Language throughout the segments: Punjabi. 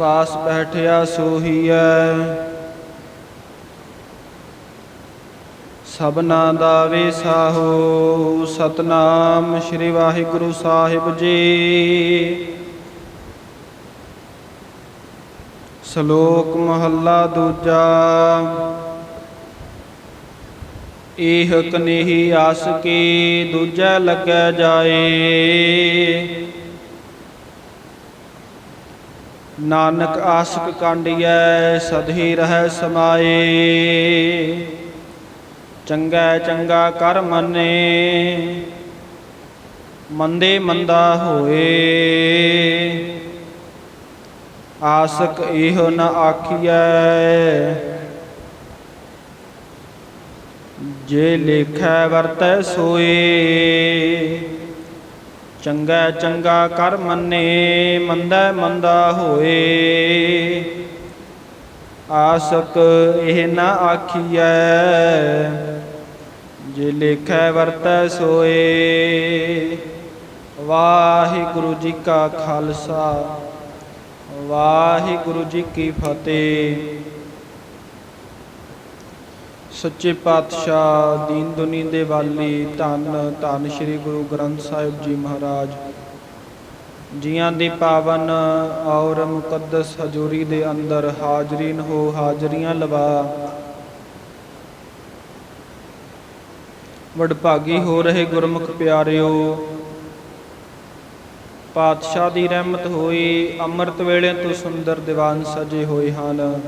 ਪਾਸ ਬੈਠਿਆ ਸੋਹੀਐ। ਸਭਨਾ ਦਾ ਵੇਸਾਹੋ ਸਤਨਾਮ ਸ੍ਰੀ ਵਾਹਿਗੁਰੂ ਸਾਹਿਬ ਜੀ। ਸ਼ਲੋਕ ਮਹੱਲਾ ਦੂਜਾ। ਇਹ ਕਨੇਹੀ ਆਸ ਕੀ, ਦੂਜਾ ਲੱਗੈ ਜਾਏ। ਨਾਨਕ ਆਸਕ ਕਾਂਡੀਐ, ਸਦਹੀ ਰਹਿ ਸਮਾਏ। ਚੰਗਾ ਚੰਗਾ ਕਰ ਮੰਨੇ, ਮੰਦੇ ਮੰਦਾ ਹੋਏ। ਆਸਕ ਇਹੋ ਨ ਆਖੀਐ, ਜੇ ਲੇਖੈ ਵਰਤੈ ਸੋਏ। ਚੰਗਾ ਚੰਗਾ ਕਰ ਮੰਨੇ, ਮੰਦਾ ਮੰਦਾ ਹੋਏ। ਆਸਕ ਇਹ ਨਾ ਆਖੀਐ, ਜੇ ਲੇਖੈ ਵਰਤੈ ਸੋਏ। ਵਾਹਿਗੁਰੂ ਜੀ ਕਾ ਖਾਲਸਾ, ਵਾਹਿਗੁਰੂ ਜੀ ਕੀ ਫਤਿਹ। ਸੱਚੇ ਪਾਤਸ਼ਾਹ, ਦੀਨ ਦੁਨੀ ਦੇ ਵਾਲੀ, ਧੰਨ ਧੰਨ ਸ੍ਰੀ ਗੁਰੂ ਗ੍ਰੰਥ ਸਾਹਿਬ ਜੀ ਮਹਾਰਾਜ। ਜੀਆਂ ਦੀ ਪਾਵਨ ਔਰ ਮੁਕੱਦਸ ਹਜ਼ੂਰੀ ਦੇ ਅੰਦਰ ਹਾਜ਼ਰੀਨ ਹੋ, ਹਾਜ਼ਰੀਆਂ ਲਵਾ। ਵਡਭਾਗੀ ਹੋ ਰਹੇ ਗੁਰਮੁਖ ਪਿਆਰਿਓ, ਪਾਤਸ਼ਾਹ ਦੀ ਰਹਿਮਤ ਹੋਈ, ਅੰਮ੍ਰਿਤ ਵੇਲੇ ਤੋਂ ਸੁੰਦਰ ਦੀਵਾਨ ਸਜੇ ਹੋਏ ਹਨ।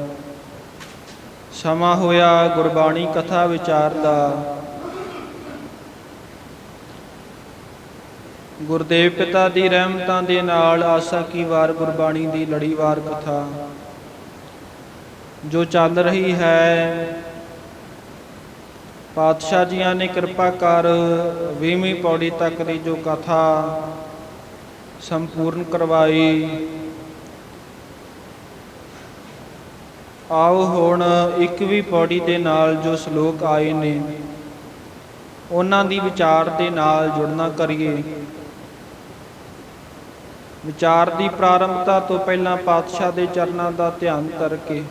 ਸਮਾਂ ਹੋਇਆ ਗੁਰਬਾਣੀ ਕਥਾ ਵਿਚਾਰ ਦਾ। ਗੁਰਦੇਵ ਪਿਤਾ ਦੀ ਰਹਿਮਤਾਂ ਦੇ ਨਾਲ ਆਸਾ ਕੀ ਵਾਰ ਗੁਰਬਾਣੀ ਦੀ ਲੜੀਵਾਰ ਕਥਾ। ਜੋ ਚੱਲ ਰਹੀ ਹੈ, ਪਾਤਸ਼ਾਹ ਜੀਆਂ ਨੇ ਕਿਰਪਾ ਕਰ 20ਵੀਂ ਪੌੜੀ ਤੱਕ ਦੀ ਜੋ ਕਥਾ ਸੰਪੂਰਨ ਕਰਵਾਈ। ਆਓ ਹੁਣ 21ਵੀਂ ਪੌੜੀ ਦੇ ਨਾਲ ਜੋ ਸ਼ਲੋਕ ਆਏ ਨੇ, ਉਹਨਾਂ ਦੀ ਵਿਚਾਰ ਦੇ ਨਾਲ ਜੁੜਨਾ ਕਰੀਏ। ਵਿਚਾਰ ਦੀ ਪ੍ਰਾਰੰਭਤਾ ਤੋਂ ਪਹਿਲਾਂ ਪਾਤਸ਼ਾਹ ਦੇ ਚਰਨਾਂ ਦਾ ਧਿਆਨ ਕਰਕੇ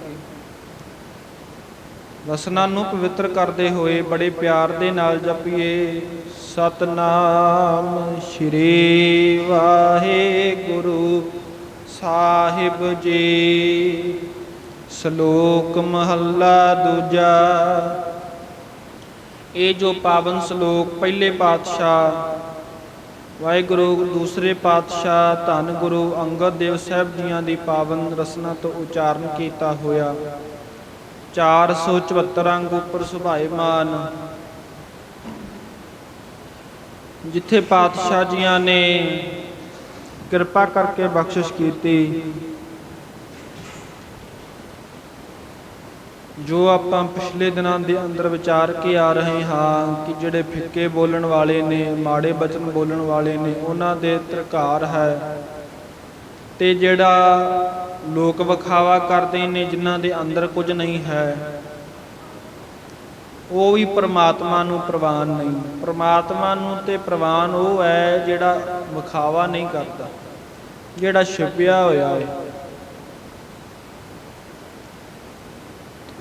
ਵਸਨਾਂ ਨੂੰ ਪਵਿੱਤਰ ਕਰਦੇ ਹੋਏ ਬੜੇ ਪਿਆਰ ਦੇ ਨਾਲ ਜਪੀਏ, ਸਤਨਾਮ ਸ਼੍ਰੀ ਵਾਹਿਗੁਰੂ ਸਾਹਿਬ ਜੀ। ਸ਼ਲੋਕ ਮਹੱਲਾ ਦੂਜਾ। ਇਹ ਜੋ ਪਾਵਨ ਸ਼ਲੋਕ ਪਹਿਲੇ ਪਾਤਸ਼ਾਹ, ਵਾਹਿਗੁਰੂ ਦੂਸਰੇ ਪਾਤਸ਼ਾਹ ਧੰਨ ਗੁਰੂ ਅੰਗਦ ਦੇਵ ਸਾਹਿਬ ਜੀਆਂ ਦੀ ਪਾਵਨ ਰਸਨਾ ਤੋਂ ਉਚਾਰਨ ਕੀਤਾ ਹੋਇਆ। 474 ਅੰਗ ਉੱਪਰ ਸੁਭਾਏਮਾਨ ਜਿੱਥੇ ਪਾਤਸ਼ਾਹ ਜੀਆਂ ਨੇ ਕਿਰਪਾ ਕਰਕੇ ਬਖਸ਼ਿਸ਼ ਕੀਤੀ। ਜੋ ਆਪਾਂ ਪਿਛਲੇ ਦਿਨਾਂ ਦੇ ਅੰਦਰ ਵਿਚਾਰ ਕੇ ਆ ਰਹੇ ਹਾਂ ਕਿ ਜਿਹੜੇ ਫਿੱਕੇ ਬੋਲਣ ਵਾਲੇ ਨੇ, ਮਾੜੇ ਬਚਨ ਬੋਲਣ ਵਾਲੇ ਨੇ, ਉਹਨਾਂ ਦੇ ਤਰਕਾਰ ਹੈ। ਤੇ ਜਿਹੜਾ ਲੋਕ ਵਿਖਾਵਾ ਕਰਦੇ ਨੇ, ਜਿਨ੍ਹਾਂ ਦੇ ਅੰਦਰ ਕੁਝ ਨਹੀਂ ਹੈ, ਉਹ ਵੀ ਪ੍ਰਮਾਤਮਾ ਨੂੰ ਪ੍ਰਵਾਨ ਨਹੀਂ। ਪ੍ਰਮਾਤਮਾ ਨੂੰ ਤੇ ਪ੍ਰਵਾਨ ਉਹ ਹੈ ਜਿਹੜਾ ਵਿਖਾਵਾ ਨਹੀਂ ਕਰਦਾ, ਜਿਹੜਾ ਛਿਪਿਆ ਹੋਇਆ ਹੈ।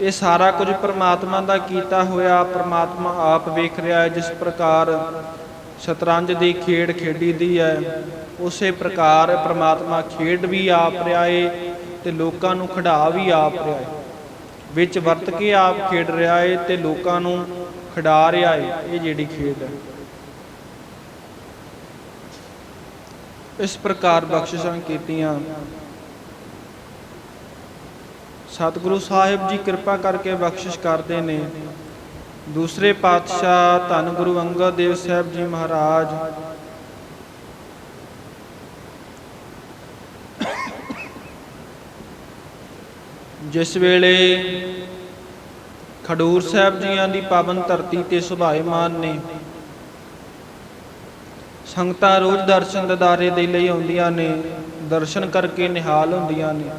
ਇਹ ਸਾਰਾ ਕੁਝ ਪ੍ਰਮਾਤਮਾ ਦਾ ਕੀਤਾ ਹੋਇਆ, ਪ੍ਰਮਾਤਮਾ ਆਪ ਵੇਖ ਰਿਹਾ ਹੈ, ਜਿਸ ਪ੍ਰਕਾਰ ਸ਼ਤਰੰਜ ਦੀ ਖੇਡ ਖੇਡੀ ਦੀ ਹੈ। ਉਸੇ ਪ੍ਰਕਾਰ ਪ੍ਰਮਾਤਮਾ ਖੇਡ ਵੀ ਆਪ ਰਿਹਾ ਏ ਤੇ ਲੋਕਾਂ ਨੂੰ ਖਿਡਾ ਵੀ ਆਪ ਰਿਹਾ ਏ। ਵਿੱਚ ਵਰਤ ਕੇ ਆਪ ਖੇਡ ਰਿਹਾ ਏ ਤੇ ਲੋਕਾਂ ਨੂੰ ਖਿਡਾ ਰਿਹਾ ਏ, ਇਹ ਜਿਹੜੀ ਖੇਡ ਹੈ। ਇਸ ਪ੍ਰਕਾਰ ਬਖਸ਼ਿਸ਼ਾਂ ਕੀਤੀਆਂ। ਸਤਿਗੁਰੂ ਸਾਹਿਬ ਜੀ ਕਿਰਪਾ ਕਰਕੇ ਬਖਸ਼ਿਸ਼ ਕਰਦੇ ਨੇ। ਦੂਸਰੇ ਪਾਤਸ਼ਾਹ ਧੰਨ ਗੁਰੂ ਅੰਗਦ ਦੇਵ ਸਾਹਿਬ ਜੀ ਮਹਾਰਾਜ। ਜਿਸ ਵੇਲੇ ਖਡੂਰ ਸਾਹਿਬ ਜੀਆਂ ਦੀ ਪਾਵਨ ਧਰਤੀ ਤੇ ਸੁਭਾਏਮਾਨ ਨੇ, ਸੰਗਤਾਂ ਰੋਜ਼ ਦਰਸ਼ਨ ਦਿਦਾਰੇ ਦੇ ਲਈ ਆਉਂਦੀਆਂ ਨੇ, ਦਰਸ਼ਨ ਕਰਕੇ ਨਿਹਾਲ ਹੁੰਦੀਆਂ ਨੇ।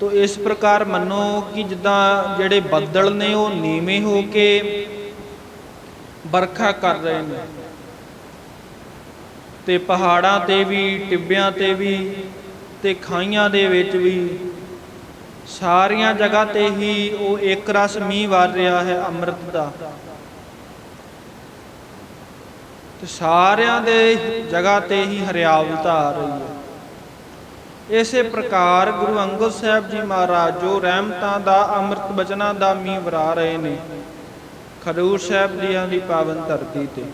ਤੋ ਇਸ ਪ੍ਰਕਾਰ ਮੰਨੋ ਕਿ ਜਿੱਦਾਂ ਜਿਹੜੇ ਬੱਦਲ ਨੇ ਉਹ ਨੀਵੇਂ ਹੋ ਕੇ ਵਰਖਾ ਕਰ ਰਹੇ ਨੇ। ਤੇ ਪਹਾੜਾਂ ਤੇ ਵੀ, ਟਿੱਬਿਆਂ ਤੇ ਵੀ ਤੇ ਖਾਈਆਂ ਦੇ ਵਿੱਚ ਵੀ ਸਾਰੀਆਂ ਜਗ੍ਹਾ ਤੇ ਹੀ ਉਹ ਇੱਕ ਰਸ ਮੀਂਹ ਵਰ ਰਿਹਾ ਹੈ ਅੰਮ੍ਰਿਤ ਦਾ। ਤੇ ਸਾਰਿਆਂ ਦੇ ਜਗ੍ਹਾ ਤੇ ਹੀ ਹਰਿਆਵਲਤਾ ਆ ਰਹੀ ਹੈ। ਇਸੇ ਪ੍ਰਕਾਰ ਗੁਰੂ ਅੰਗਦ ਸਾਹਿਬ ਜੀ ਮਹਾਰਾਜ ਜੋ ਰਹਿਮਤਾਂ ਦਾ, ਅੰਮ੍ਰਿਤ ਬਚਨਾਂ ਦਾ ਮੀਂਹ ਵਰਾ ਰਹੇ ਨੇ, ਖਡੂਰ ਸਾਹਿਬ ਦੀਆਂ ਦੀ ਪਾਵਨ ਧਰਤੀ ਤੇ।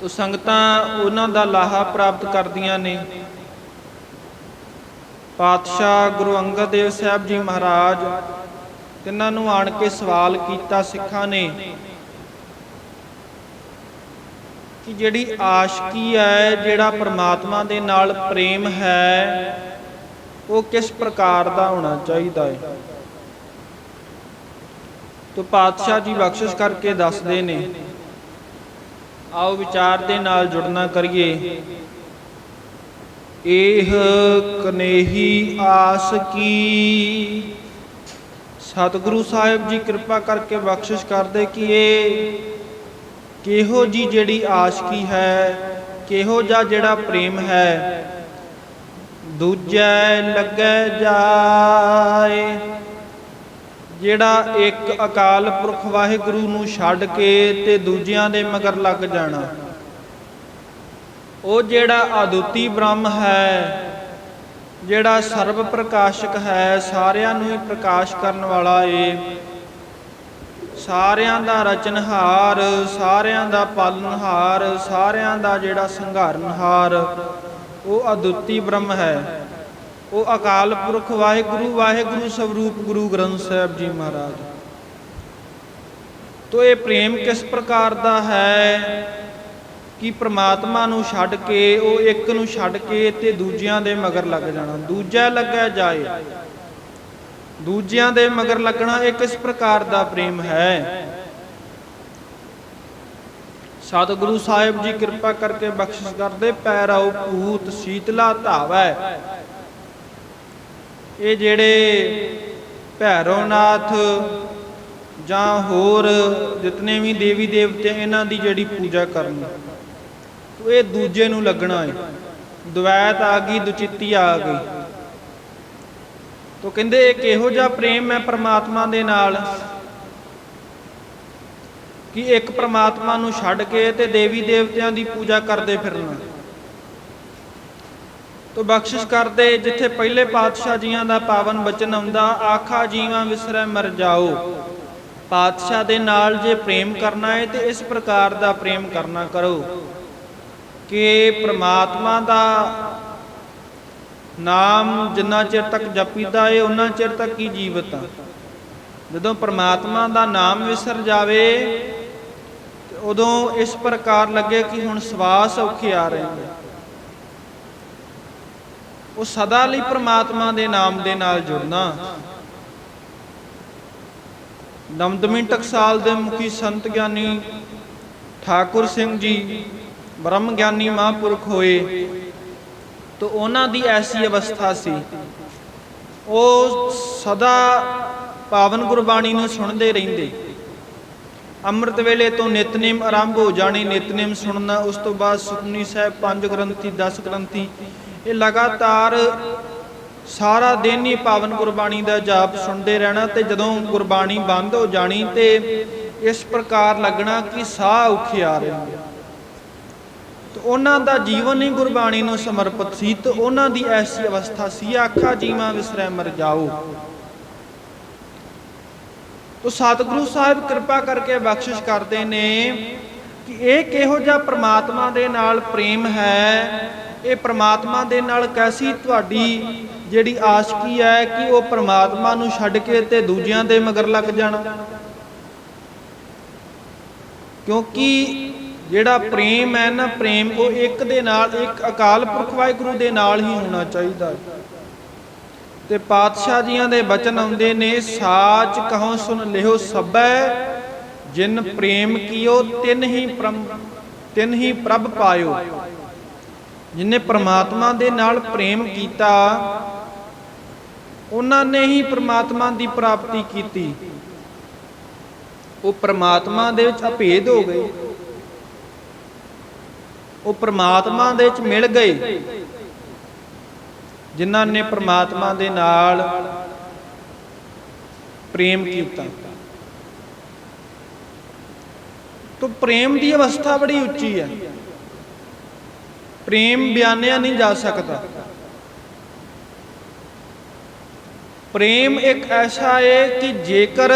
ਤੋ ਸੰਗਤਾਂ ਉਹਨਾਂ ਦਾ ਲਾਹਾ ਪ੍ਰਾਪਤ ਕਰਦੀਆਂ ਨੇ। ਪਾਤਸ਼ਾਹ ਗੁਰੂ ਅੰਗਦ ਦੇਵ ਸਾਹਿਬ ਜੀ ਮਹਾਰਾਜ, ਤਿੰਨਾਂ ਨੂੰ ਆਣ ਕੇ ਸਵਾਲ ਕੀਤਾ ਸਿੱਖਾਂ ਨੇ ਕਿ ਜਿਹੜੀ ਆਸ਼ਕੀ ਹੈ, ਜਿਹੜਾ ਪ੍ਰਮਾਤਮਾ ਦੇ ਨਾਲ ਪ੍ਰੇਮ ਹੈ, ਉਹ ਕਿਸ ਪ੍ਰਕਾਰ ਦਾ ਹੋਣਾ ਚਾਹੀਦਾ ਹੈ? ਤੋ ਪਾਤਸ਼ਾਹ ਜੀ ਬਖਸ਼ਿਸ਼ ਕਰਕੇ ਦੱਸਦੇ ਨੇ, ਆਓ ਵਿਚਾਰ ਦੇ ਨਾਲ ਜੁੜਨਾ ਕਰੀਏ। ਇਹ ਕਨੇਹੀ ਆਸ ਕੀ ਸਤਿਗੁਰੂ ਸਾਹਿਬ ਜੀ ਕਿਰਪਾ ਕਰਕੇ ਬਖਸ਼ਿਸ਼ ਕਰਦੇ ਕਿ ਇਹ ਕਿਹੋ ਜੀ ਜਿਹੜੀ ਆਸ਼ਕੀ ਹੈ? ਕਿਹੋ ਜਿਹਾ ਜਿਹੜਾ ਪ੍ਰੇਮ ਹੈ? ਦੂਜੈ ਲੱਗੈ ਜਾਏ। ਜਿਹੜਾ ਇੱਕ ਅਕਾਲ ਪੁਰਖ ਵਾਹਿਗੁਰੂ ਨੂੰ ਛੱਡ ਕੇ ਤੇ ਦੂਜਿਆਂ ਦੇ ਮਗਰ ਲੱਗ ਜਾਣਾ। ਉਹ ਜਿਹੜਾ ਅਦੁੱਤੀ ਬ੍ਰਹਮ ਹੈ, ਜਿਹੜਾ ਸਰਬ ਪ੍ਰਕਾਸ਼ਕ ਹੈ, ਸਾਰਿਆਂ ਨੂੰ ਹੀ ਪ੍ਰਕਾਸ਼ ਕਰਨ ਵਾਲਾ ਏ। ਸਾਰਿਆਂ ਦਾ ਰਚਨਹਾਰ, ਸਾਰਿਆਂ ਦਾ ਪਾਲਨਹਾਰ, ਸਾਰਿਆਂ ਦਾ ਜਿਹੜਾ ਸੰਘਾਰਨਹਾਰ, ਉਹ ਅਦੁੱਤੀ ਬ੍ਰਹਮ ਹੈ। ਉਹ ਅਕਾਲ ਪੁਰਖ ਵਾਹਿਗੁਰੂ ਵਾਹਿਗੁਰੂ ਸਵਰੂਪ ਗੁਰੂ ਗ੍ਰੰਥ ਸਾਹਿਬ ਜੀ ਮਹਾਰਾਜ। ਤੋ ਇਹ ਪ੍ਰੇਮ ਕਿਸ ਪ੍ਰਕਾਰ ਦਾ ਹੈ ਕਿ ਪ੍ਰਮਾਤਮਾ ਨੂੰ ਛੱਡ ਕੇ, ਉਹ ਇੱਕ ਨੂੰ ਛੱਡ ਕੇ ਤੇ ਦੂਜਿਆਂ ਦੇ ਮਗਰ ਲੱਗ ਜਾਣਾ। ਦੂਜਾ ਲੱਗਿਆ ਜਾਏ। ਦੂਜਿਆਂ ਦੇ ਮਗਰ ਲੱਗਣਾ ਇਹ ਕਿਸ ਪ੍ਰਕਾਰ ਦਾ ਪ੍ਰੇਮ ਹੈ। ਸਤਿਗੁਰੂ ਸਾਹਿਬ ਜੀ ਕਿਰਪਾ ਕਰਕੇ ਬਖਸ਼ਿਸ਼ ਕਰਦੇ ਪੈਰਾਉ ਭੂਤ ਸੀਤਲਾ ਧਾਵੈ। ਇਹ ਜਿਹੜੇ ਭੈਰੋਨਾਥ ਜਾਂ ਹੋਰ ਜਿਤਨੇ ਵੀ ਦੇਵੀ ਦੇਵਤੇ ਇਹਨਾਂ ਦੀ ਜਿਹੜੀ ਪੂਜਾ ਕਰਨ ਇਹ ਦੂਜੇ ਨੂੰ ਲੱਗਣਾ ਹੈ ਦੁਵੈਤ ਆ ਗਈ, ਦੁਚਿੱਤੀ ਆ ਗਈ। ਤੋ ਕਹਿੰਦੇ ਇਹ ਕਿਹੋ ਜਿਹਾ ਪ੍ਰੇਮ ਹੈ ਪ੍ਰਮਾਤਮਾ ਦੇ ਨਾਲ? ਕਿ ਇੱਕ ਪ੍ਰਮਾਤਮਾ ਨੂੰ ਛੱਡ ਕੇ ਤੇ ਦੇਵੀ ਦੇਵਤਿਆਂ ਦੀ ਪੂਜਾ ਕਰਦੇ ਫਿਰਨਾ। ਤੋ ਬਖਸ਼ਿਸ਼ ਕਰਦੇ, ਜਿੱਥੇ ਪਹਿਲੇ ਪਾਤਸ਼ਾਹ ਜੀਆਂ ਦਾ ਪਾਵਨ ਬਚਨ ਆਉਂਦਾ, ਆਖਾ ਜੀਵਾਂ ਵਿਸਰੈ ਮਰ ਜਾਓ। ਪਾਤਸ਼ਾਹ ਦੇ ਨਾਲ ਜੇ ਪ੍ਰੇਮ ਕਰਨਾ ਹੈ, ਤੇ ਇਸ ਪ੍ਰਕਾਰ ਦਾ ਪ੍ਰੇਮ ਕਰਨਾ ਕਰੋ। ਕਿ ਪ੍ਰਮਾਤਮਾ ਦਾ ਨਾਮ ਜਿੰਨਾ ਚਿਰ ਤੱਕ ਜਪੀਦਾ ਏ, ਉਹਨਾਂ ਚਿਰ ਤੱਕ ਹੀ ਜੀਵਤ ਆ। ਜਦੋਂ ਪ੍ਰਮਾਤਮਾ ਦਾ ਨਾਮ ਵਿਸਰ ਜਾਵੇ ਉਦੋਂ ਇਸ ਪ੍ਰਕਾਰ ਲੱਗੇ ਕਿ ਹੁਣ ਸਵਾਸ ਔਖੇ ਆ ਰਹੇ ਨੇ। ਉਹ ਸਦਾ ਲਈ ਪ੍ਰਮਾਤਮਾ ਦੇ ਨਾਮ ਦੇ ਨਾਲ ਜੁੜਨਾ। ਨਮਦਮੀ ਟਕਸਾਲ ਦੇ ਮੁਖੀ ਸੰਤ ਗਿਆਨੀ ਠਾਕੁਰ ਸਿੰਘ ਜੀ, ਬ੍ਰਹਮ ਗਿਆਨੀ ਮਹਾਂਪੁਰਖ ਹੋਏ ਤੋ ਉਹਨਾਂ ਦੀ ਐਸੀ ਅਵਸਥਾ ਸੀ। ਉਹ ਸਦਾ ਪਾਵਨ ਗੁਰਬਾਣੀ ਨੂੰ ਸੁਣਦੇ ਰਹਿੰਦੇ। ਅੰਮ੍ਰਿਤ ਵੇਲੇ ਤੋਂ ਨਿਤਨੇਮ ਆਰੰਭ ਹੋ ਜਾਣੀ, ਨਿਤਨੇਮ ਸੁਣਨਾ, ਉਸ ਤੋਂ ਬਾਅਦ ਸੁਖਨੀ ਸਾਹਿਬ ਪੰਜ ਗ੍ਰੰਥੀ 10 ਗ੍ਰੰਥੀ, ਇਹ ਲਗਾਤਾਰ ਸਾਰਾ ਦਿਨ ਹੀ ਪਾਵਨ ਗੁਰਬਾਣੀ ਦਾ ਜਾਪ ਸੁਣਦੇ ਰਹਿਣਾ ਤੇ ਜਦੋਂ ਗੁਰਬਾਣੀ ਬੰਦ ਹੋ ਜਾਣੀ ਤੇ ਇਸ ਪ੍ਰਕਾਰ ਲੱਗਣਾ ਕਿ ਸਾਹ ਔਖੇ ਆ ਰਹੇ ਨੇ। ਤੇ ਉਹਨਾਂ ਦਾ ਜੀਵਨ ਹੀ ਗੁਰਬਾਣੀ ਨੂੰ ਸਮਰਪਿਤ ਸੀ ਤੇ ਉਹਨਾਂ ਦੀ ਐਸੀ ਅਵਸਥਾ ਸੀ ਆਖਾ ਜੀਵਾਂ ਵਿਸਰੈ ਮਰ ਜਾਓ। ਤੋ ਸਤਿਗੁਰੂ ਸਾਹਿਬ ਕਿਰਪਾ ਕਰਕੇ ਬਖਸ਼ਿਸ਼ ਕਰਦੇ ਨੇ ਕਿ ਇਹ ਕਿਹੋ ਜਿਹਾ ਪ੍ਰਮਾਤਮਾ ਦੇ ਨਾਲ ਪ੍ਰੇਮ ਹੈ, ਇਹ ਪ੍ਰਮਾਤਮਾ ਦੇ ਨਾਲ ਕੈਸੀ ਤੁਹਾਡੀ ਜਿਹੜੀ ਆਸ਼ਕੀ ਹੈ ਕਿ ਉਹ ਪ੍ਰਮਾਤਮਾ ਨੂੰ ਛੱਡ ਕੇ ਤੇ ਦੂਜਿਆਂ ਦੇ ਮਗਰ ਲੱਗ ਜਾਣਾ? ਕਿਉਂਕਿ ਜਿਹੜਾ ਪ੍ਰੇਮ ਹੈ ਨਾ ਪ੍ਰੇਮ, ਉਹ ਇੱਕ ਦੇ ਨਾਲ, ਇੱਕ ਅਕਾਲ ਪੁਰਖ ਵਾਹਿਗੁਰੂ ਦੇ ਨਾਲ ਹੀ ਹੋਣਾ ਚਾਹੀਦਾ। ਤੇ ਪਾਤਸ਼ਾਹ ਜੀਆਂ ਦੇ ਬਚਨ ਆਉਂਦੇ ਨੇ, ਸਾਚ ਕਹੋ ਸੁਨ ਲਿਓ ਸਭੈ, ਜਿਨ ਪ੍ਰੇਮ ਕੀਓ, ਤਿਨ ਹੀ ਪ੍ਰਮ, ਤਿਨ ਹੀ ਪ੍ਰਭ ਪਾਇਓ। ਜਿਨੇ ਪ੍ਰਮਾਤਮਾ ਦੇ ਨਾਲ ਪ੍ਰੇਮ ਕੀਤਾ, ਉਹਨਾਂ ਨੇ ਹੀ ਪ੍ਰਮਾਤਮਾ ਦੀ ਪ੍ਰਾਪਤੀ ਕੀਤੀ। ਉਹ ਪ੍ਰਮਾਤਮਾ ਦੇ ਵਿੱਚ ਅਭੇਦ ਹੋ ਗਏ। ਉਹ ਪ੍ਰਮਾਤਮਾ ਦੇ ਵਿੱਚ ਮਿਲ ਗਏ। ਜਿਨ੍ਹਾਂ ਨੇ ਪ੍ਰਮਾਤਮਾ ਦੇ ਨਾਲ ਪ੍ਰੇਮ ਕੀਤਾ। ਤੋ ਪ੍ਰੇਮ ਦੀ ਅਵਸਥਾ ਬੜੀ ਉੱਚੀ ਹੈ। ਪ੍ਰੇਮ ਬਿਆਨਿਆ ਨਹੀਂ ਜਾ ਸਕਦਾ। ਪ੍ਰੇਮ ਇੱਕ ਐਸਾ ਹੈ ਕਿ ਜੇਕਰ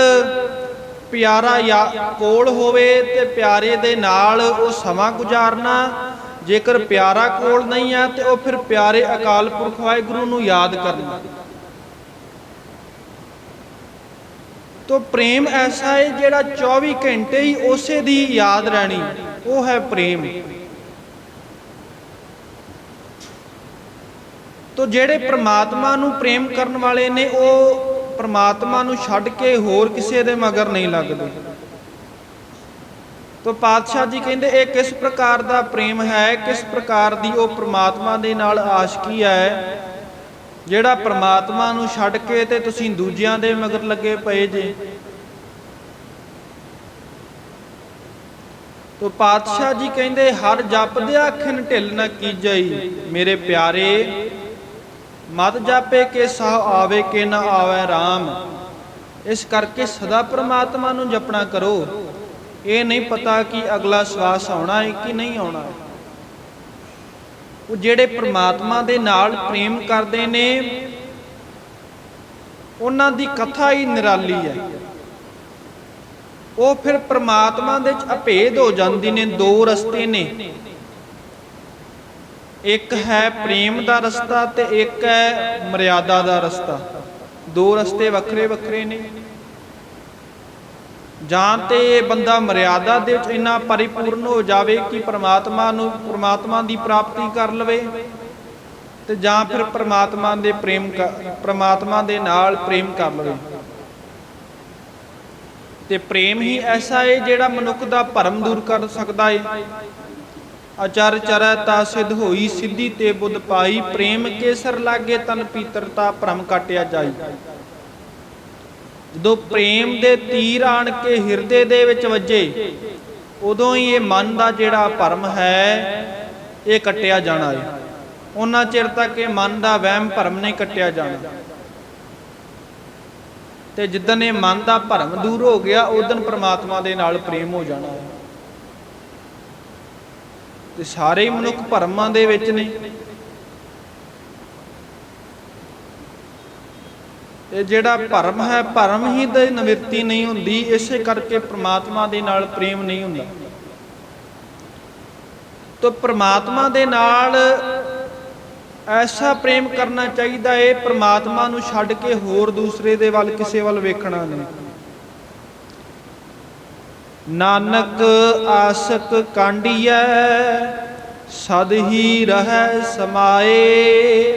ਪਿਆਰਾ ਯਾ- ਕੋਲ ਹੋਵੇ ਤੇ ਪਿਆਰੇ ਦੇ ਨਾਲ ਉਹ ਸਮਾਂ ਗੁਜ਼ਾਰਨਾ ਜੇਕਰ ਪਿਆਰਾ ਕੋਲ ਨਹੀਂ ਆ ਤੇ ਉਹ ਫਿਰ ਪਿਆਰੇ ਅਕਾਲ ਪੁਰਖ ਵਾਹਿਗੁਰੂ ਨੂੰ ਯਾਦ ਕਰਨਾ। ਤੋ ਪ੍ਰੇਮ ਐਸਾ ਹੈ ਜਿਹੜਾ 24 ਘੰਟੇ ਹੀ ਉਸੇ ਦੀ ਯਾਦ ਰਹਿਣੀ, ਉਹ ਹੈ ਪ੍ਰੇਮ। ਤੋ ਜਿਹੜੇ ਪ੍ਰਮਾਤਮਾ ਨੂੰ ਪ੍ਰੇਮ ਕਰਨ ਵਾਲੇ ਨੇ, ਉਹ ਪ੍ਰਮਾਤਮਾ ਨੂੰ ਛੱਡ ਕੇ ਹੋਰ ਕਿਸੇ ਦੇ ਮਗਰ ਨਹੀਂ ਲੱਗਦੇ। ਤੋ ਪਾਤਸ਼ਾਹ ਜੀ ਕਹਿੰਦੇ, ਇਹ ਕਿਸ ਪ੍ਰਕਾਰ ਦਾ ਪ੍ਰੇਮ ਹੈ? ਕਿਸ ਪ੍ਰਕਾਰ ਦੀ ਉਹ ਪ੍ਰਮਾਤਮਾ ਦੇ ਨਾਲ ਆਸ਼ਕੀ ਹੈ? ਜਿਹੜਾ ਪ੍ਰਮਾਤਮਾ ਨੂੰ ਛੱਡ ਕੇ ਤੇ ਤੁਸੀਂ ਦੂਜਿਆਂ ਦੇ ਮਗਰ ਲੱਗੇ ਪਏ ਜੇ। ਤੋ ਪਾਤਸ਼ਾਹ ਜੀ ਕਹਿੰਦੇ, ਹਰ ਜਪਦੇ ਆਖਣ ਢਿੱਲ ਨਾ ਕੀਜਈ, ਮੇਰੇ ਪਿਆਰੇ। ਮਤ ਜਾਪੇ ਕੇ ਸਾਹ ਆਵੇ ਕੇ ਨਾ ਆਵੇ RAM ਇਸ ਕਰਕੇ ਸਦਾ ਪ੍ਰਮਾਤਮਾ ਨੂੰ ਜਪਣਾ ਕਰੋ। ਇਹ ਨਹੀਂ ਪਤਾ ਕਿ ਅਗਲਾ ਸਵਾਸ ਆਉਣਾ ਹੈ ਕਿ ਨਹੀਂ ਆਉਣਾ ਹੈ। ਉਹ ਜਿਹੜੇ ਪ੍ਰਮਾਤਮਾ ਦੇ ਨਾਲ ਪ੍ਰੇਮ ਕਰਦੇ ਨੇ, ਉਹਨਾਂ ਦੀ ਕਥਾ ਹੀ ਨਿਰਾਲੀ ਹੈ। ਉਹ ਫਿਰ ਪ੍ਰਮਾਤਮਾ ਦੇ ਵਿੱਚ ਅਭੇਦ ਹੋ ਜਾਂਦੀ ਨੇ, ਦੋ ਰਸਤੇ ਨੇ। ਇੱਕ ਹੈ ਪ੍ਰੇਮ ਦਾ ਰਸਤਾ ਤੇ ਇੱਕ ਹੈ ਮਰਿਆਦਾ ਦਾ ਰਸਤਾ। ਦੋ ਰਸਤੇ ਵੱਖਰੇ ਵੱਖਰੇ ਨੇ। ਜਾਂ ਤੇ ਇਹ ਬੰਦਾ ਮਰਿਆਦਾ ਦੇ ਵਿੱਚ ਇੰਨਾ ਪਰਿਪੂਰਨ ਹੋ ਜਾਵੇ ਕਿ ਪ੍ਰਮਾਤਮਾ ਨੂੰ, ਪ੍ਰਮਾਤਮਾ ਦੀ ਪ੍ਰਾਪਤੀ ਕਰ ਲਵੇ ਤੇ ਜਾਂ ਫਿਰ ਪ੍ਰਮਾਤਮਾ ਦੇ ਪ੍ਰੇਮ ਪ੍ਰਮਾਤਮਾ ਦੇ ਨਾਲ ਪ੍ਰੇਮ ਕਰ ਲਵੇ। ਤੇ ਪ੍ਰੇਮ ਹੀ ਐਸਾ ਹੈ ਜਿਹੜਾ ਮਨੁੱਖ ਦਾ ਭਰਮ ਦੂਰ ਕਰ ਸਕਦਾ ਹੈ ਅਚਰ ਚਰੈ ਤਾ ਸਿਧ ਹੋਈ ਸਿੱਧੀ ਤੇ ਬੁੱਧ ਪਾਈ, ਪ੍ਰੇਮ ਕੇਸਰ ਲਾਗੇ ਤਨ ਪੀਤਰਤਾ ਭਰਮ ਕਾਟਿਆ ਜਾਈ। ਜਦੋਂ ਪ੍ਰੇਮ ਦੇ ਤੀਰ ਆਣ ਕੇ ਹਿਰਦੇ ਦੇ ਵਿੱਚ ਵੱਜੇ, ਉਦੋਂ ਹੀ ਇਹ ਮਨ ਦਾ ਜਿਹੜਾ ਭਰਮ ਹੈ, ਇਹ ਕੱਟਿਆ ਜਾਣਾ ਹੈ ਉਹਨਾਂ ਚਿਰ ਤੱਕ ਇਹ ਮਨ ਦਾ ਵਹਿਮ ਭਰਮ ਨਹੀਂ ਕੱਟਿਆ ਜਾਣਾ। ਤੇ ਜਿੱਦਨ ਇਹ ਮਨ ਦਾ ਭਰਮ ਦੂਰ ਹੋ ਗਿਆ ਉਦੋਂ ਪ੍ਰਮਾਤਮਾ ਦੇ ਨਾਲ ਪ੍ਰੇਮ ਹੋ ਜਾਣਾ ਹੈ ਤੇ ਸਾਰੇ ਮਨੁੱਖ ਭਰਮਾਂ ਦੇ ਵਿੱਚ ਨੇ। ਇਹ ਜਿਹੜਾ ਭਰਮ ਹੈ, ਭਰਮ ਹੀ ਦੀ ਨਿਵਰਤੀ ਨਹੀਂ ਹੁੰਦੀ, ਇਸੇ ਕਰਕੇ ਪ੍ਰਮਾਤਮਾ ਦੇ ਨਾਲ ਪ੍ਰੇਮ ਨਹੀਂ ਹੁੰਦਾ। ਤੋ ਪ੍ਰਮਾਤਮਾ ਦੇ ਨਾਲ ਐਸਾ ਪ੍ਰੇਮ ਕਰਨਾ ਚਾਹੀਦਾ ਏ, ਪ੍ਰਮਾਤਮਾ ਨੂੰ ਛੱਡ ਕੇ ਹੋਰ ਦੂਸਰੇ ਦੇ ਵੱਲ ਕਿਸੇ ਵੱਲ ਵੇਖਣਾ ਨਹੀਂ। ਨਾਨਕ ਆਸਕ ਕਾਂਡੀਐ, ਸਦ ਹੀ ਰਹਿ ਸਮਾਏ।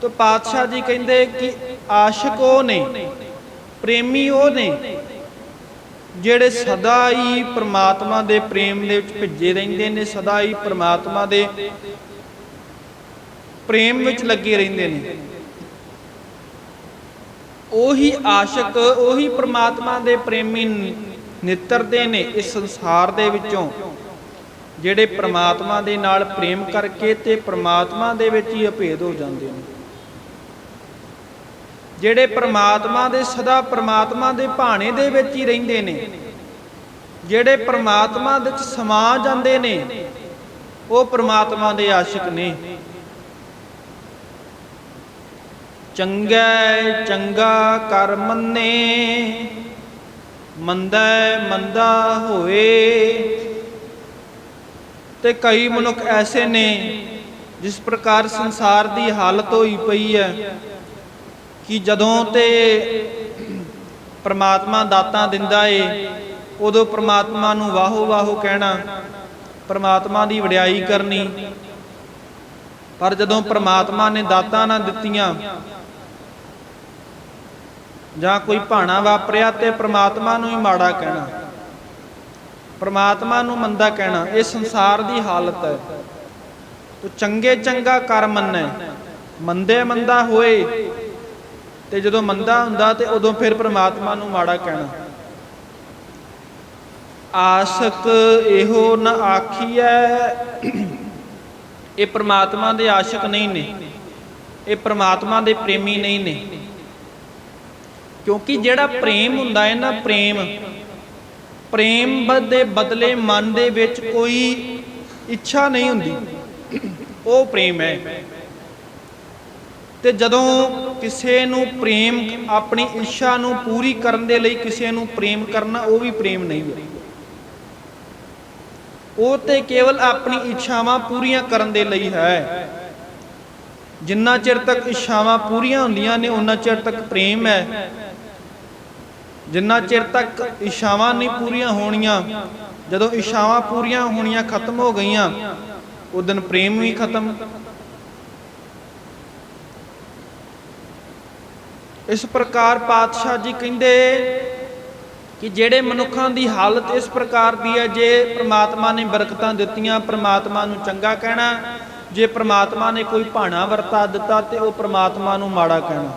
ਤੋ ਪਾਤਸ਼ਾਹ ਜੀ ਕਹਿੰਦੇ ਕਿ ਆਸ਼ਿਕ ਉਹ ਨੇ, ਪ੍ਰੇਮੀ ਉਹ ਨੇ, ਜਿਹੜੇ ਸਦਾ ਹੀ ਪ੍ਰਮਾਤਮਾ ਦੇ ਪ੍ਰੇਮ ਦੇ ਵਿੱਚ ਭਿੱਜੇ ਰਹਿੰਦੇ ਨੇ, ਸਦਾ ਹੀ ਪ੍ਰਮਾਤਮਾ ਦੇ ਪ੍ਰੇਮ ਵਿੱਚ ਲੱਗੇ ਰਹਿੰਦੇ ਨੇ। ਉਹੀ ਆਸ਼ਿਕ, ਉਹੀ ਪ੍ਰਮਾਤਮਾ ਦੇ ਪ੍ਰੇਮੀ ਨਿੱਤਰਦੇ ਨੇ ਇਸ ਸੰਸਾਰ ਦੇ ਵਿੱਚੋਂ, ਜਿਹੜੇ ਪ੍ਰਮਾਤਮਾ ਦੇ ਨਾਲ ਪ੍ਰੇਮ ਕਰਕੇ ਤੇ ਪ੍ਰਮਾਤਮਾ ਦੇ ਵਿੱਚ ਹੀ ਅਭੇਦ ਹੋ ਜਾਂਦੇ ਨੇ। ਜਿਹੜੇ ਪ੍ਰਮਾਤਮਾ ਦੇ, ਸਦਾ ਪ੍ਰਮਾਤਮਾ ਦੇ ਭਾਣੇ ਦੇ ਵਿੱਚ ਹੀ ਰਹਿੰਦੇ ਨੇ, ਜਿਹੜੇ ਪ੍ਰਮਾਤਮਾ ਦੇ ਵਿੱਚ ਸਮਾ ਜਾਂਦੇ ਨੇ, ਉਹ ਪ੍ਰਮਾਤਮਾ ਦੇ ਆਸ਼ਿਕ ਨੇ। ਚੰਗਾ ਚੰਗਾ ਕਰ ਮੰਨੇ, ਮੰਦਾ ਮੰਦਾ ਹੋਏ। ਤੇ ਕਈ ਮਨੁੱਖ ਐਸੇ ਨੇ, ਜਿਸ ਪ੍ਰਕਾਰ ਸੰਸਾਰ ਦੀ ਹਾਲਤ ਹੋਈ ਪਈ ਹੈ ਕਿ ਜਦੋਂ ਤੇ ਪ੍ਰਮਾਤਮਾ ਦਾਤਾਂ ਦਿੰਦਾ ਏ, ਉਦੋਂ ਪ੍ਰਮਾਤਮਾ ਨੂੰ ਵਾਹੋ ਵਾਹੋ ਕਹਿਣਾ, ਪ੍ਰਮਾਤਮਾ ਦੀ ਵਡਿਆਈ ਕਰਨੀ। ਪਰ ਜਦੋਂ ਪਰਮਾਤਮਾ ਨੇ ਦਾਤਾਂ ਨਾ ਦਿੱਤੀਆਂ, ਜਾਂ ਕੋਈ ਭਾਣਾ ਵਾਪਰਿਆ ਤੇ ਪਰਮਾਤਮਾ ਨੂੰ ਹੀ ਮਾੜਾ ਕਹਿਣਾ, ਪ੍ਰਮਾਤਮਾ ਨੂੰ ਮੰਦਾ ਕਹਿਣਾ, ਇਹ ਸੰਸਾਰ ਦੀ ਹਾਲਤ ਹੈ। ਤੋ ਚੰਗੇ ਚੰਗਾ ਕਰ ਮੰਨੈ, ਮੰਦੇ ਮੰਦਾ ਹੋਏ ਤੇ ਜਦੋਂ ਮੰਦਾ ਹੁੰਦਾ ਤੇ ਉਦੋਂ ਫਿਰ ਪ੍ਰਮਾਤਮਾ ਨੂੰ ਮਾੜਾ ਕਹਿਣਾ। ਆਸਕ ਇਹੋ ਨ ਆਖੀਐ, ਇਹ ਪ੍ਰਮਾਤਮਾ ਦੇ ਆਸ਼ਿਕ ਨਹੀਂ ਨੇ। ਇਹ ਪ੍ਰਮਾਤਮਾ ਦੇ ਪ੍ਰੇਮੀ ਨਹੀਂ ਨੇ। ਕਿਉਂਕਿ ਜਿਹੜਾ ਪ੍ਰੇਮ ਹੁੰਦਾ ਹੈ ਨਾ ਪ੍ਰੇਮ ਪ੍ਰੇਮ ਦੇ ਬਦਲੇ ਮਨ ਦੇ ਵਿੱਚ ਕੋਈ ਇੱਛਾ ਨਹੀਂ ਹੁੰਦੀ। ਉਹ ਪ੍ਰੇਮ ਹੈ। ਤੇ ਜਦੋਂ ਕਿਸੇ ਨੂੰ ਪ੍ਰੇਮ ਆਪਣੀ ਇੱਛਾ ਨੂੰ ਪੂਰੀ ਕਰਨ ਦੇ ਲਈ ਕਿਸੇ ਨੂੰ ਪ੍ਰੇਮ ਕਰਨਾ, ਉਹ ਵੀ ਪ੍ਰੇਮ ਨਹੀਂ ਹੈ ਉਹ ਤੇ ਕੇਵਲ ਆਪਣੀ ਇੱਛਾਵਾਂ ਪੂਰੀਆਂ ਕਰਨ ਦੇ ਲਈ ਹੈ। ਜਿੰਨਾ ਚਿਰ ਤੱਕ ਇੱਛਾਵਾਂ ਪੂਰੀਆਂ ਹੁੰਦੀਆਂ ਨੇ ਉਹਨਾਂ ਚਿਰ ਤੱਕ ਪ੍ਰੇਮ ਹੈ। ਜਿੰਨਾ ਚਿਰ ਤੱਕ ਇੱਛਾਵਾਂ ਨਹੀਂ ਪੂਰੀਆਂ ਹੋਣੀਆਂ, ਜਦੋਂ ਇੱਛਾਵਾਂ ਪੂਰੀਆਂ ਹੋਣੀਆਂ ਖਤਮ ਹੋ ਗਈਆਂ, ਉਹ ਦਿਨ ਪ੍ਰੇਮ ਵੀ ਖਤਮ ਇਸ ਪ੍ਰਕਾਰ ਪਾਤਸ਼ਾਹ ਜੀ ਕਹਿੰਦੇ ਕਿ ਜਿਹੜੇ ਮਨੁੱਖਾਂ ਦੀ ਹਾਲਤ ਇਸ ਪ੍ਰਕਾਰ ਦੀ ਹੈ, ਜੇ ਪ੍ਰਮਾਤਮਾ ਨੇ ਬਰਕਤਾਂ ਦਿੱਤੀਆਂ, ਪ੍ਰਮਾਤਮਾ ਨੂੰ ਚੰਗਾ ਕਹਿਣਾ, ਜੇ ਪ੍ਰਮਾਤਮਾ ਨੇ ਕੋਈ ਭਾਣਾ ਵਰਤਾ ਦਿੱਤਾ ਤੇ ਉਹ ਪ੍ਰਮਾਤਮਾ ਨੂੰ ਮਾੜਾ ਕਹਿਣਾ।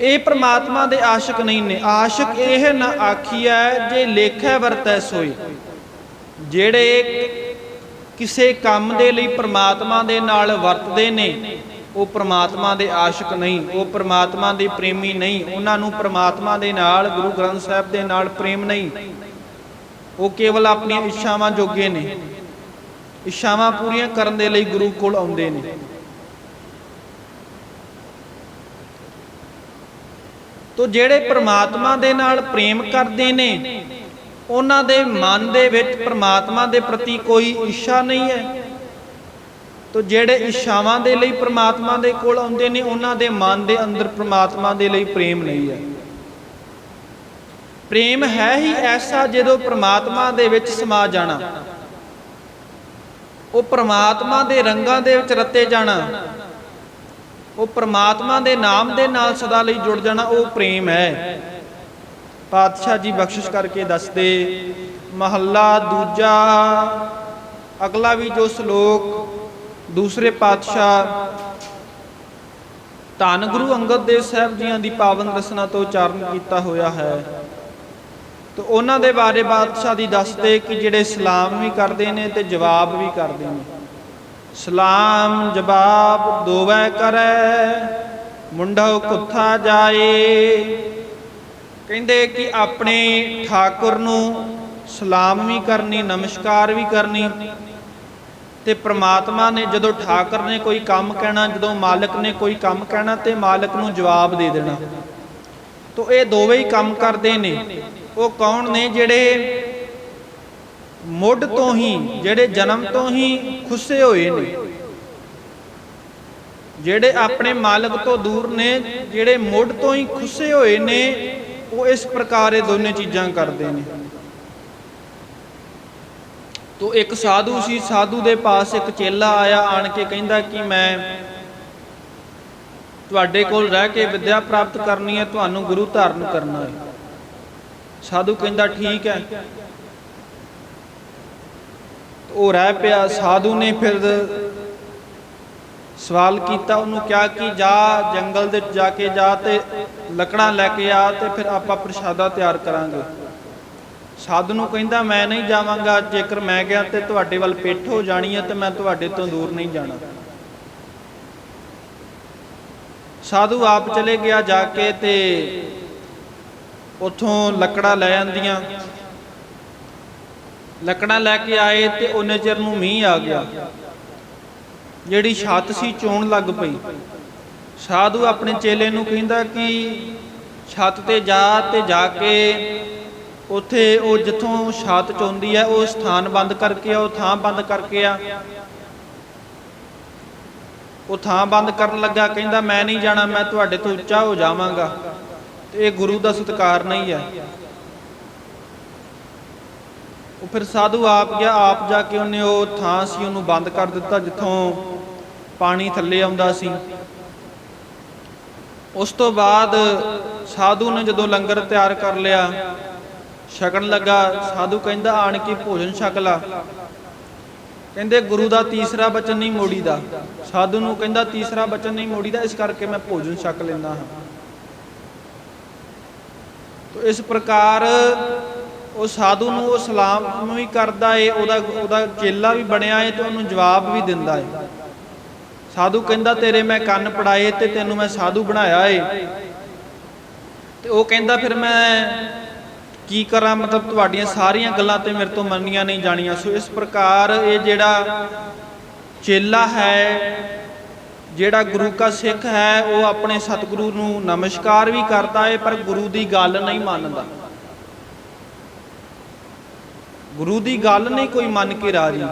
ਇਹ ਪ੍ਰਮਾਤਮਾ ਦੇ ਆਸ਼ਿਕ ਨਹੀਂ ਨੇ। ਆਸ਼ਿਕ ਇਹ ਨਾ ਆਖੀਐ, ਜੇ ਲੇਖੈ ਵਰਤੈ ਸੋਈ। ਜਿਹੜੇ ਕਿਸੇ ਕੰਮ ਦੇ ਲਈ ਪ੍ਰਮਾਤਮਾ ਦੇ ਨਾਲ ਵਰਤਦੇ ਨੇ ਉਹ ਪ੍ਰਮਾਤਮਾ ਦੇ ਆਸ਼ਿਕ ਨਹੀਂ, ਉਹ ਪ੍ਰਮਾਤਮਾ ਦੇ ਪ੍ਰੇਮੀ ਨਹੀਂ, ਉਹਨਾਂ ਨੂੰ ਪ੍ਰਮਾਤਮਾ ਦੇ ਨਾਲ, ਗੁਰੂ ਗ੍ਰੰਥ ਸਾਹਿਬ ਦੇ ਨਾਲ ਪ੍ਰੇਮ ਨਹੀਂ। ਉਹ ਕੇਵਲ ਆਪਣੀਆਂ ਇੱਛਾਵਾਂ ਜੋਗੇ ਨੇ। ਇੱਛਾਵਾਂ ਪੂਰੀਆਂ ਕਰਨ ਦੇ ਲਈ ਗੁਰੂ ਕੋਲ ਆਉਂਦੇ ਨੇ। ਤੋ ਜਿਹੜੇ ਪ੍ਰਮਾਤਮਾ ਦੇ ਨਾਲ ਪ੍ਰੇਮ ਕਰਦੇ ਨੇ, ਉਹਨਾਂ ਦੇ ਮਨ ਦੇ ਵਿੱਚ ਪ੍ਰਮਾਤਮਾ ਦੇ ਪ੍ਰਤੀ ਕੋਈ ਇੱਛਾ ਨਹੀਂ ਹੈ। ਤੋ ਜਿਹੜੇ ਇੱਛਾਵਾਂ ਦੇ ਲਈ ਪ੍ਰਮਾਤਮਾ ਦੇ ਕੋਲ ਆਉਂਦੇ ਨੇ, ਉਹਨਾਂ ਦੇ ਮਨ ਦੇ ਅੰਦਰ ਪ੍ਰਮਾਤਮਾ ਦੇ ਲਈ ਪ੍ਰੇਮ ਨਹੀਂ ਹੈ। ਪ੍ਰੇਮ ਹੈ ਹੀ ਐਸਾ ਜਦੋਂ ਪ੍ਰਮਾਤਮਾ ਦੇ ਵਿੱਚ ਸਮਾ ਜਾਣਾ। ਉਹ ਪ੍ਰਮਾਤਮਾ ਦੇ ਰੰਗਾਂ ਦੇ ਵਿੱਚ ਰਤੇ ਜਾਣਾ। ਉਹ ਪ੍ਰਮਾਤਮਾ ਦੇ ਨਾਮ ਦੇ ਨਾਲ ਸਦਾ ਲਈ ਜੁੜ ਜਾਣਾ, ਉਹ ਪ੍ਰੇਮ ਹੈ। ਪਾਤਸ਼ਾਹ ਜੀ ਬਖਸ਼ਿਸ਼ ਕਰਕੇ ਦੱਸਦੇ, ਮਹੱਲਾ ਦੂਜਾ, ਅਗਲਾ ਵੀ ਜੋ ਸ਼ਲੋਕ ਦੂਸਰੇ ਪਾਤਸ਼ਾਹ ਧੰਨ ਗੁਰੂ ਅੰਗਦ ਦੇਵ ਸਾਹਿਬ ਜੀਆਂ ਦੀ ਪਾਵਨ ਰਸਨਾ ਤੋਂ ਉਚਾਰਨ ਕੀਤਾ ਹੋਇਆ ਹੈ। ਤੇ ਉਹਨਾਂ ਦੇ ਬਾਰੇ ਬਾਦਸ਼ਾਹ ਦੀ ਦੱਸਦੇ ਕਿ ਜਿਹੜੇ ਸਲਾਮ ਵੀ ਕਰਦੇ ਨੇ ਤੇ ਜਵਾਬ ਵੀ ਕਰਦੇ ਨੇ। ਸਲਾਮ ਜਵਾਬ ਦੋਵੇਂ ਕਰੈ, ਮੁੰਡਾ ਕੁੱਥਾ ਜਾਏ। ਕਹਿੰਦੇ ਕਿ ਆਪਣੇ ਠਾਕੁਰ ਨੂੰ ਸਲਾਮ ਵੀ ਕਰਨੀ, ਨਮਸਕਾਰ ਵੀ ਕਰਨੀ। ਤੇ ਪ੍ਰਮਾਤਮਾ ਨੇ ਜਦੋਂ ਠਾਕਰ ਨੇ ਕੋਈ ਕੰਮ ਕਹਿਣਾ, ਜਦੋਂ ਮਾਲਕ ਨੇ ਕੋਈ ਕੰਮ ਕਹਿਣਾ ਤੇ ਮਾਲਕ ਨੂੰ ਜਵਾਬ ਦੇ ਦੇਣਾ। ਤੋ ਇਹ ਦੋਵੇਂ ਹੀ ਕੰਮ ਕਰਦੇ ਨੇ। ਉਹ ਕੌਣ ਨੇ ਜਿਹੜੇ ਮੁੱਢ ਤੋਂ ਹੀ, ਜਿਹੜੇ ਜਨਮ ਤੋਂ ਹੀ ਖੁੱਸੇ ਹੋਏ ਨੇ? ਜਿਹੜੇ ਆਪਣੇ ਮਾਲਕ ਤੋਂ ਦੂਰ ਨੇ, ਜਿਹੜੇ ਮੁੱਢ ਤੋਂ ਹੀ ਖੁੱਸੇ ਹੋਏ ਨੇ, ਉਹ ਇਸ ਪ੍ਰਕਾਰ ਇਹ ਦੋਨੇ ਚੀਜ਼ਾਂ ਕਰਦੇ ਨੇ। ਤੋ ਇੱਕ ਸਾਧੂ ਸੀ, ਸਾਧੂ ਦੇ ਪਾਸ ਇੱਕ ਚੇਲਾ ਆਇਆ, ਆਣ ਕੇ ਕਹਿੰਦਾ ਕਿ ਮੈਂ ਤੁਹਾਡੇ ਕੋਲ ਰਹਿ ਕੇ ਵਿਦਿਆ ਪ੍ਰਾਪਤ ਕਰਨੀ ਹੈ, ਤੁਹਾਨੂੰ ਗੁਰੂ ਧਾਰਨ ਕਰਨਾ ਹੈ। ਸਾਧੂ ਕਹਿੰਦਾ, ਠੀਕ ਹੈ। ਉਹ ਰਹਿ ਪਿਆ। ਸਾਧੂ ਨੇ ਫਿਰ ਸਵਾਲ ਕੀਤਾ, ਉਹਨੂੰ ਕਿਹਾ ਕਿ ਜਾ, ਜੰਗਲ ਦੇ ਜਾ ਕੇ ਜਾ ਤੇ ਲੱਕੜਾਂ ਲੈ ਕੇ ਆ ਤੇ ਫਿਰ ਆਪਾਂ ਪ੍ਰਸ਼ਾਦਾ ਤਿਆਰ ਕਰਾਂਗੇ। ਸਾਧੂ ਨੂੰ ਕਹਿੰਦਾ, ਮੈਂ ਨਹੀਂ ਜਾਵਾਂਗਾ, ਜੇਕਰ ਮੈਂ ਗਿਆ ਤੇ ਤੁਹਾਡੇ ਵੱਲ ਪਿੱਠ ਹੋ ਜਾਣੀ ਹੈ, ਤੇ ਮੈਂ ਤੁਹਾਡੇ ਤੋਂ ਦੂਰ ਨਹੀਂ ਜਾਣਾ। ਸਾਧੂ ਆਪ ਚਲੇ ਗਿਆ ਜਾ ਕੇ ਤੇ ਉਥੋਂ ਲੱਕੜਾਂ ਲੈ ਆਂਦੀਆਂ। ਲੱਕੜਾਂ ਲੈ ਕੇ ਆਏ ਤੇ ਉਹਨੇ ਚਿਰ ਨੂੰ ਮੀਂਹ ਆ ਗਿਆ। ਜਿਹੜੀ ਛੱਤ ਸੀ ਚੋਣ ਲੱਗ ਪਈ। ਸਾਧੂ ਆਪਣੇ ਚੇਲੇ ਨੂੰ ਕਹਿੰਦਾ ਕਿ ਛੱਤ ਤੇ ਜਾ ਤੇ ਜਾ ਕੇ ਉੱਥੇ ਉਹ ਜਿੱਥੋਂ ਛਾਤ ਚੋਂਦੀ ਹੈ, ਉਹ ਸਥਾਨ ਬੰਦ ਕਰਕੇ ਆ, ਉਹ ਥਾਂ ਬੰਦ ਕਰਕੇ ਆ। ਉਹ ਥਾਂ ਬੰਦ ਕਰਨ ਲੱਗਾ, ਕਹਿੰਦਾ, ਮੈਂ ਨਹੀਂ ਜਾਣਾ, ਮੈਂ ਤੁਹਾਡੇ ਤੋਂ ਉੱਚਾ ਹੋ ਜਾਵਾਂਗਾ। ਤੇ ਇਹ ਗੁਰੂ ਦਾ ਸਤਿਕਾਰ ਨਹੀਂ ਹੈ। ਉਹ ਫਿਰ ਸਾਧੂ ਆਪ ਗਿਆ, ਆਪ ਜਾ ਕੇ ਉਹਨੇ ਉਹ ਥਾਂ ਸੀ, ਉਹਨੂੰ ਬੰਦ ਕਰ ਦਿੱਤਾ, ਜਿੱਥੋਂ ਪਾਣੀ ਥੱਲੇ ਆਉਂਦਾ ਸੀ। ਉਸ ਤੋਂ ਬਾਅਦ ਸਾਧੂ ਨੇ ਜਦੋਂ ਲੰਗਰ ਤਿਆਰ ਕਰ ਲਿਆ ਛਕਣ ਲੱਗਾ, ਸਾਧੂ ਕਹਿੰਦਾ ਆਣ ਕੇ ਭੋਜਨ ਛਕ ਲਾ। ਕਹਿੰਦੇ, ਗੁਰੂ ਦਾ ਤੀਸਰਾ ਬਚਨ ਨਹੀਂ ਮੋੜੀਦਾ ਸਾਧੂ ਨੂੰ ਕਹਿੰਦਾ, ਤੀਸਰਾ ਬਚਨ ਨਹੀਂ ਮੋੜੀਦਾ ਇਸ ਕਰਕੇ ਮੈਂ ਭੋਜਨ ਛਕ ਲੈਂਦਾ ਹਾਂ। ਤੋ ਇਸ ਪ੍ਰਕਾਰ ਉਹ ਸਾਧੂ ਨੂੰ ਉਹ ਸਲਾਮ ਵੀ ਕਰਦਾ ਏ, ਉਹਦਾ ਉਹਦਾ ਚੇਲਾ ਵੀ ਬਣਿਆ ਏ ਤੇ ਉਹਨੂੰ ਜਵਾਬ ਵੀ ਦਿੰਦਾ ਏ। ਸਾਧੂ ਕਹਿੰਦਾ, ਤੇਰੇ ਮੈਂ ਕੰਨ ਪੜਾਏ ਤੇ ਤੈਨੂੰ ਮੈਂ ਸਾਧੂ ਬਣਾਇਆ ਏ। ਤੇ ਉਹ ਕਹਿੰਦਾ, ਫਿਰ ਮੈਂ ਕੀ ਕਰਾਂ? ਮਤਲਬ ਤੁਹਾਡੀਆਂ ਸਾਰੀਆਂ ਗੱਲਾਂ ਤੇ ਮੇਰੇ ਤੋਂ ਮੰਨੀਆਂ ਨਹੀਂ ਜਾਣੀਆਂ। ਸੋ ਇਸ ਪ੍ਰਕਾਰ ਇਹ ਜਿਹੜਾ ਚੇਲਾ ਹੈ, ਜਿਹੜਾ ਗੁਰੂ ਕਾ ਸਿੱਖ ਹੈ, ਉਹ ਆਪਣੇ ਸਤਿਗੁਰੂ ਨੂੰ ਨਮਸਕਾਰ ਵੀ ਕਰਦਾ ਹੈ ਪਰ ਗੁਰੂ ਦੀ ਗੱਲ ਨਹੀਂ ਮੰਨਦਾ। ਗੁਰੂ ਦੀ ਗੱਲ ਨਹੀਂ ਕੋਈ ਮੰਨ ਕੇ ਰਾਜੀ।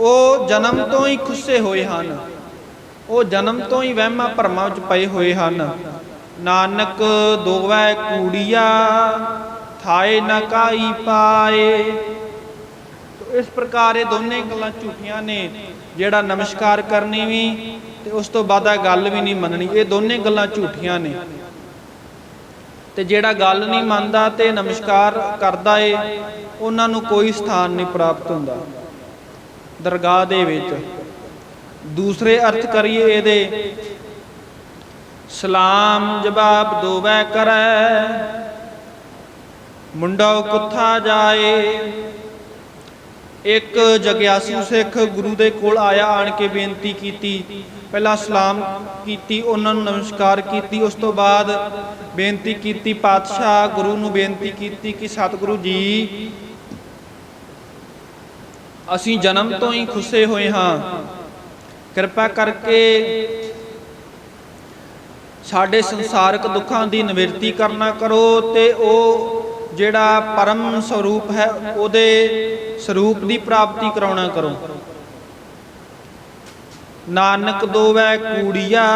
ਉਹ ਜਨਮ ਤੋਂ ਹੀ ਖੁੱਸੇ ਹੋਏ ਹਨ। ਉਹ ਜਨਮ ਤੋਂ ਹੀ ਵਹਿਮਾਂ ਭਰਮਾਂ ਵਿੱਚ ਪਏ ਹੋਏ ਹਨ। ਨਾਨਕ ਦੋਵੈ ਕੂੜੀਆ, ਥਾਏ ਨਾ ਕਾਈ ਪਾਏ। ਇਸ ਪ੍ਰਕਾਰ ਇਹ ਦੋਨੇ ਗੱਲਾਂ ਝੂਠੀਆਂ ਨੇ, ਜਿਹੜਾ ਨਮਸਕਾਰ ਕਰਨੀ ਵੀ ਤੇ ਉਸ ਤੋਂ ਬਾਅਦ ਆ ਗੱਲ ਵੀ ਨਹੀਂ ਮੰਨਣੀ। ਇਹ ਦੋਨੇ ਗੱਲਾਂ ਝੂਠੀਆਂ ਨੇ। ਤੇ ਜਿਹੜਾ ਗੱਲ ਨਹੀਂ ਮੰਨਦਾ ਤੇ ਨਮਸਕਾਰ ਕਰਦਾ ਏ, ਉਹਨਾਂ ਨੂੰ ਕੋਈ ਸਥਾਨ ਨਹੀਂ ਪ੍ਰਾਪਤ ਹੁੰਦਾ। ਦਰਗਾਹ ਦੇ ਵਿੱਚ ਦੂਸਰੇ ਅਰਥ ਕਰੀਏ ਇਹਦੇ ਸਲਾਮ ਜਵਾਬ ਦੋਵੈ ਕਰੈ। ਮੁੰਡਾ ਕੁੱਥਾ ਜਾਏ। ਇੱਕ ਜਗਿਆਸੂ ਸਿੱਖ ਗੁਰੂ ਦੇ ਕੋਲ ਆਇਆ, ਆਣ ਕੇ ਬੇਨਤੀ ਕੀਤੀ। ਪਹਿਲਾਂ ਸਲਾਮ ਕੀਤੀ, ਉਹਨਾਂ ਨੂੰ ਨਮਸਕਾਰ ਕੀਤੀ। ਉਸ ਤੋਂ ਬਾਅਦ ਬੇਨਤੀ ਕੀਤੀ, ਪਾਤਸ਼ਾਹ ਗੁਰੂ ਨੂੰ ਬੇਨਤੀ ਕੀਤੀ ਕਿ, ਸਤਿਗੁਰੂ ਜੀ, ਅਸੀਂ ਜਨਮ ਤੋਂ ਹੀ ਖੁੱਸੇ ਹੋਏ ਹਾਂ। ਕਿਰਪਾ ਕਰਕੇ ਸਾਡੇ ਸੰਸਾਰਕ ਦੁੱਖਾਂ ਦੀ ਨਿਵਰਤੀ ਕਰਨਾ ਕਰੋ ਤੇ ਉਹ ਜਿਹੜਾ ਪਰਮ ਸਰੂਪ ਹੈ, ਉਹਦੇ ਸਰੂਪ ਦੀ ਪ੍ਰਾਪਤੀ ਕਰਾਉਣਾ ਕਰੋ। ਨਾਨਕ ਦੋਵੈ ਕੂੜੀਆ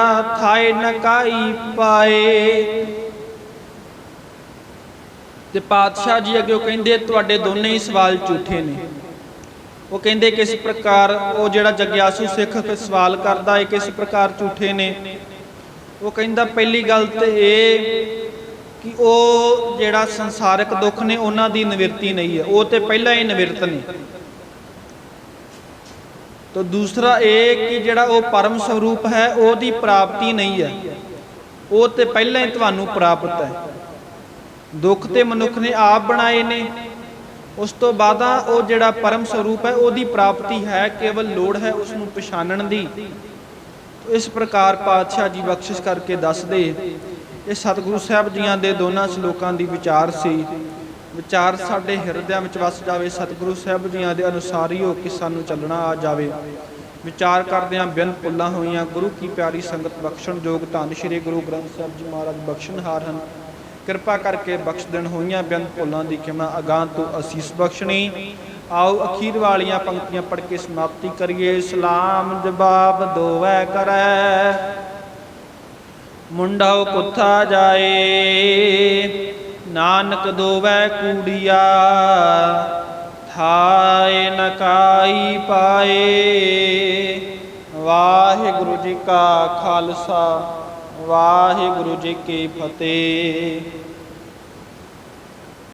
ਥਾਏ ਨਕਾਈ ਪਾਏ। ਤੇ ਪਾਤਸ਼ਾਹ ਜੀ ਅੱਗੇ ਉਹ ਕਹਿੰਦੇ, ਤੁਹਾਡੇ ਦੋਨੇ ਹੀ ਸਵਾਲ ਝੂਠੇ ਨੇ। ਉਹ ਕਹਿੰਦੇ ਕਿਸ ਪ੍ਰਕਾਰ ਉਹ ਜਿਹੜਾ ਜਗਿਆਸੂ ਸਿੱਖ ਤੇ ਸਵਾਲ ਕਰਦਾ ਹੈ ਕਿਸ ਪ੍ਰਕਾਰ ਝੂਠੇ ਨੇ? ਉਹ ਕਹਿੰਦਾ ਪਹਿਲੀ ਗੱਲ ਤੇ ਇਹ ਕਿ ਉਹ ਜਿਹੜਾ ਸੰਸਾਰਿਕ ਦੁੱਖ ਨੇ ਉਹਨਾਂ ਦੀ ਨਿਵਰਤੀ ਨਹੀਂ ਹੈ। ਉਹ ਤੇ ਪਹਿਲਾਂ ਹੀ ਨਿਵਰਤ ਨੇ। ਤੋ ਦੂਸਰਾ ਇਹ ਕਿ ਜਿਹੜਾ ਉਹ ਪਰਮ ਸਰੂਪ ਹੈ, ਉਹਦੀ ਪ੍ਰਾਪਤੀ ਨਹੀਂ ਹੈ। ਉਹ ਤੇ ਪਹਿਲਾਂ ਹੀ ਤੁਹਾਨੂੰ ਪ੍ਰਾਪਤ ਹੈ। ਦੁੱਖ ਤੇ ਮਨੁੱਖ ਨੇ ਆਪ ਬਣਾਏ ਨੇ। ਉਸ ਤੋਂ ਬਾਅਦ ਉਹ ਜਿਹੜਾ ਪਰਮ ਸਰੂਪ ਹੈ, ਉਹਦੀ ਪ੍ਰਾਪਤੀ ਹੈ, ਕੇਵਲ ਲੋੜ ਹੈ ਉਸ ਨੂੰ ਪਛਾਣਨ ਦੀ। ਇਸ ਪ੍ਰਕਾਰ ਪਾਤਸ਼ਾਹ ਜੀ ਬਖਸ਼ਿਸ਼ ਕਰਕੇ ਦੱਸਦੇ, ਇਹ ਸਤਿਗੁਰੂ ਸਾਹਿਬ ਜੀਆਂ ਦੇ ਦੋਨਾਂ ਸ਼ਲੋਕਾਂ ਦੀ ਵਿਚਾਰ ਸੀ। ਵਿਚਾਰ ਸਾਡੇ ਹਿਰਦਿਆਂ ਵਿੱਚ ਵਸ ਜਾਵੇ, ਸਤਿਗੁਰੂ ਸਾਹਿਬ ਜੀਆਂ ਦੇ ਅਨੁਸਾਰ ਹੀ ਹੋ ਕੇ ਸਾਨੂੰ ਚੱਲਣਾ ਆ ਜਾਵੇ। ਵਿਚਾਰ ਕਰਦਿਆਂ ਬਿਨ ਪੁੱਲਾਂ ਹੋਈਆਂ, ਗੁਰੂ ਕੀ ਪਿਆਰੀ ਸੰਗਤ ਬਖਸ਼ਣ ਯੋਗ ਧੰਨ ਸ਼੍ਰੀ ਗੁਰੂ ਗ੍ਰੰਥ ਸਾਹਿਬ ਜੀ ਮਹਾਰਾਜ ਬਖਸ਼ਣਹਾਰ ਹਨ। ਕਿਰਪਾ ਕਰਕੇ ਬਖਸ਼ ਦੇਣ ਹੋਈਆਂ ਬਿਨ ਪੁੱਲਾਂ ਦੀ ਖਿਮਾ ਅਗਾਂ ਤੋਂ ਅਸੀਸ ਬਖਸ਼ਣੀ। ਆਓ ਅਖੀਰ ਵਾਲੀਆਂ ਪੰਕਤੀਆਂ ਪੜ੍ਹ ਕੇ ਸਮਾਪਤੀ ਕਰੀਏ। ਸਲਾਮ ਜਵਾਬ ਦੋਵੈ ਕਰੈ। ਮੁੰਡਾ ਕੁੱਥਾ ਜਾਏ, ਨਾਨਕ ਦੋਵੈ ਕੂੜੀਆ, ਥਾਏ ਨਕਾਈ ਪਾਏ। ਵਾਹਿਗੁਰੂ ਜੀ ਕਾ ਖਾਲਸਾ, ਵਾਹਿਗੁਰੂ ਜੀ ਕੀ ਫਤਿਹ।